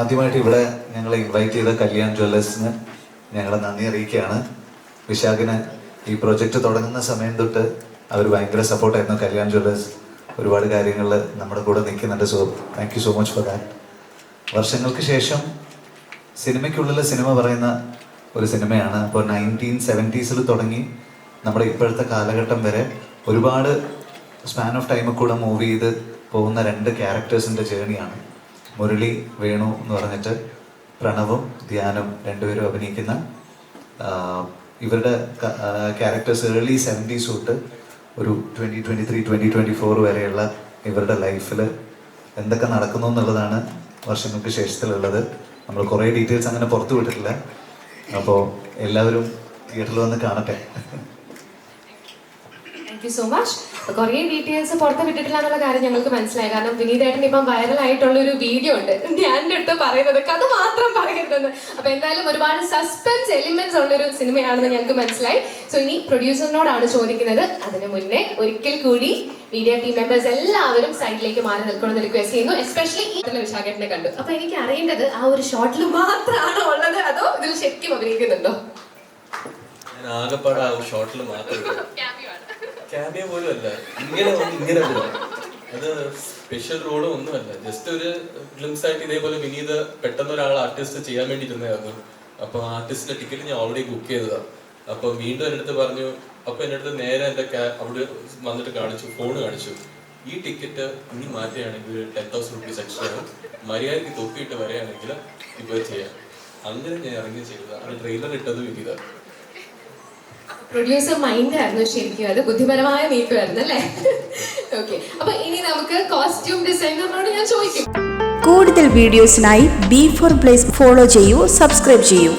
ആദ്യമായിട്ട് ഇവിടെ ഞങ്ങൾ ഇൻവൈറ്റ് ചെയ്ത കല്യാൺ ജ്വല്ലേഴ്സിന് ഞങ്ങളെ നന്ദി അറിയിക്കുകയാണ്. വിശാഖിന് ഈ പ്രൊജക്റ്റ് തുടങ്ങുന്ന സമയം തൊട്ട് അവർ ഭയങ്കര സപ്പോർട്ടായിരുന്നു കല്യാൺ ജ്വല്ലേഴ്സ് ഒരുപാട് കാര്യങ്ങളിൽ നമ്മുടെ കൂടെ നിൽക്കുന്നുണ്ട്. So thank you so much for that വർഷങ്ങൾക്ക് ശേഷം സിനിമയ്ക്കുള്ളിൽ സിനിമ പറയുന്ന ഒരു സിനിമയാണ്. അപ്പോൾ നയന്റീൻ സെവന്റീസിൽ തുടങ്ങി നമ്മുടെ ഇപ്പോഴത്തെ കാലഘട്ടം വരെ ഒരുപാട് സ്പാൻ ഓഫ് ടൈമിൽ കൂടെ മൂവ് ചെയ്ത് പോകുന്ന രണ്ട് ക്യാരക്ടേഴ്സിന്റെ ജേണിയാണ് മുരളി വേണു എന്ന് പറഞ്ഞിട്ട് പ്രണവും ധ്യാനും രണ്ടുപേരും അഭിനയിക്കുന്ന ഇവരുടെ ക്യാരക്ടേഴ്സ് ഏർലി സെവന്റീസ് തൊട്ട് ഒരു twenty twenty three twenty twenty four വരെയുള്ള ഇവരുടെ ലൈഫിൽ എന്തൊക്കെ നടക്കുന്നു എന്നുള്ളതാണ് വർഷങ്ങൾക്ക് ശേഷത്തിലുള്ളത്. നമ്മൾ കുറേ ഡീറ്റെയിൽസ് അങ്ങനെ പുറത്തു വിട്ടിട്ടില്ല. അപ്പോൾ എല്ലാവരും തിയേറ്ററിൽ വന്ന് കാണട്ടെ. താങ്ക് യു സോ മച്ച് കുറേ ഡീറ്റെയിൽസ് പുറത്ത് വിട്ടിട്ടില്ല എന്നുള്ള കാര്യം ഞങ്ങൾക്ക് മനസ്സിലായി. കാരണം വിനീതേട്ടൻ ഇപ്പം വൈറൽ ആയിട്ടുള്ള ഒരു വീഡിയോ ഉണ്ട്. ധ്യാനിന്റെ അടുത്ത് പറയുന്നത് കഥ മാത്രം പറയരുതെന്ന്. അപ്പൊ എന്തായാലും ഒരുപാട് സസ്പെൻസ് എലിമെന്റ്സ് ഉള്ള ഒരു സിനിമയാണെന്ന് ഞങ്ങൾക്ക് മനസ്സിലായി. സോ ഇനി പ്രൊഡ്യൂസറിനോടാണ് ചോദിക്കുന്നത്. അതിന് മുന്നേ ഒരിക്കൽ കൂടി മീഡിയ ടീം മെമ്പേഴ്സ് എല്ലാവരും സൈഡിലേക്ക് മാറി നിൽക്കണമെന്ന് റിക്വസ്റ്റ് ചെയ്യുന്നു. എസ്പെഷ്യലി ഇതിൽ വിശാഖേട്ടനെ കണ്ടു. അപ്പൊ എനിക്ക് അറിയേണ്ടത് ആ ഒരു ഷോട്ടിൽ മാത്രമാണോ ഉള്ളത്? അതോ ഇതിൽ ശരിക്കും അഭിനയിക്കുന്നുണ്ടോ? ഞാൻ ആകെപ്പാടെ ആ ഷോട്ടിൽ മാത്രമേ ക്യാമിയ പോലും അല്ല ഇങ്ങനെ വന്ന് ഇങ്ങനെ പോകും അത് സ്പെഷ്യൽ റോഡ് ഒന്നുമല്ല. ജസ്റ്റ് ഒരു ഗ്ലിംസ് ആയിട്ട് ഇതേപോലെ വിനീത് പെട്ടെന്ന് ഒരാൾ ആർട്ടിസ്റ്റ് ചെയ്യാൻ വേണ്ടി ഇരുന്നായിരുന്നു അപ്പൊ ആർട്ടിസ്റ്റിന്റെ ടിക്കറ്റ് ഞാൻ ഓൾറെഡി ബുക്ക് ചെയ്തതാ. അപ്പൊ വീണ്ടും എന്റെ അടുത്ത് പറഞ്ഞു അപ്പൊ എന്റെ അടുത്ത് നേരെ എന്റെ അവിടെ വന്നിട്ട് കാണിച്ചു ഫോൺ കാണിച്ചു. ഈ ടിക്കറ്റ് ഇനി മാറ്റുകയാണെങ്കിൽ ടെൻ തൗസൻഡ് റുപ്പീസ് എക്സ്ട്രാ മര്യാദയ്ക്ക് തൊപ്പിയിട്ട് വരികയാണെങ്കിൽ ഇപ്പോൾ ചെയ്യാം. അങ്ങനെ ഞാൻ ഇറങ്ങി ചെയ്തത്. ആ ട്രെയിലർ ഇട്ടത് വിനീത. പ്രൊഡ്യൂസർ മൈൻഡ് ആയിരുന്നു ശരിക്കും. അത് ബുദ്ധിപരമായ നീക്കമായിരുന്നു അല്ലേ? ഓക്കെ അപ്പൊ ഇനി നമുക്ക് കോസ്റ്റ്യൂം ഡിസൈനറിനോട് ഞാൻ ചോദിക്കും. കൂടുതൽ വീഡിയോസിനായി ബി ഫോർ പ്ലേസ് ഫോളോ ചെയ്യൂ സബ്സ്ക്രൈബ് ചെയ്യൂ.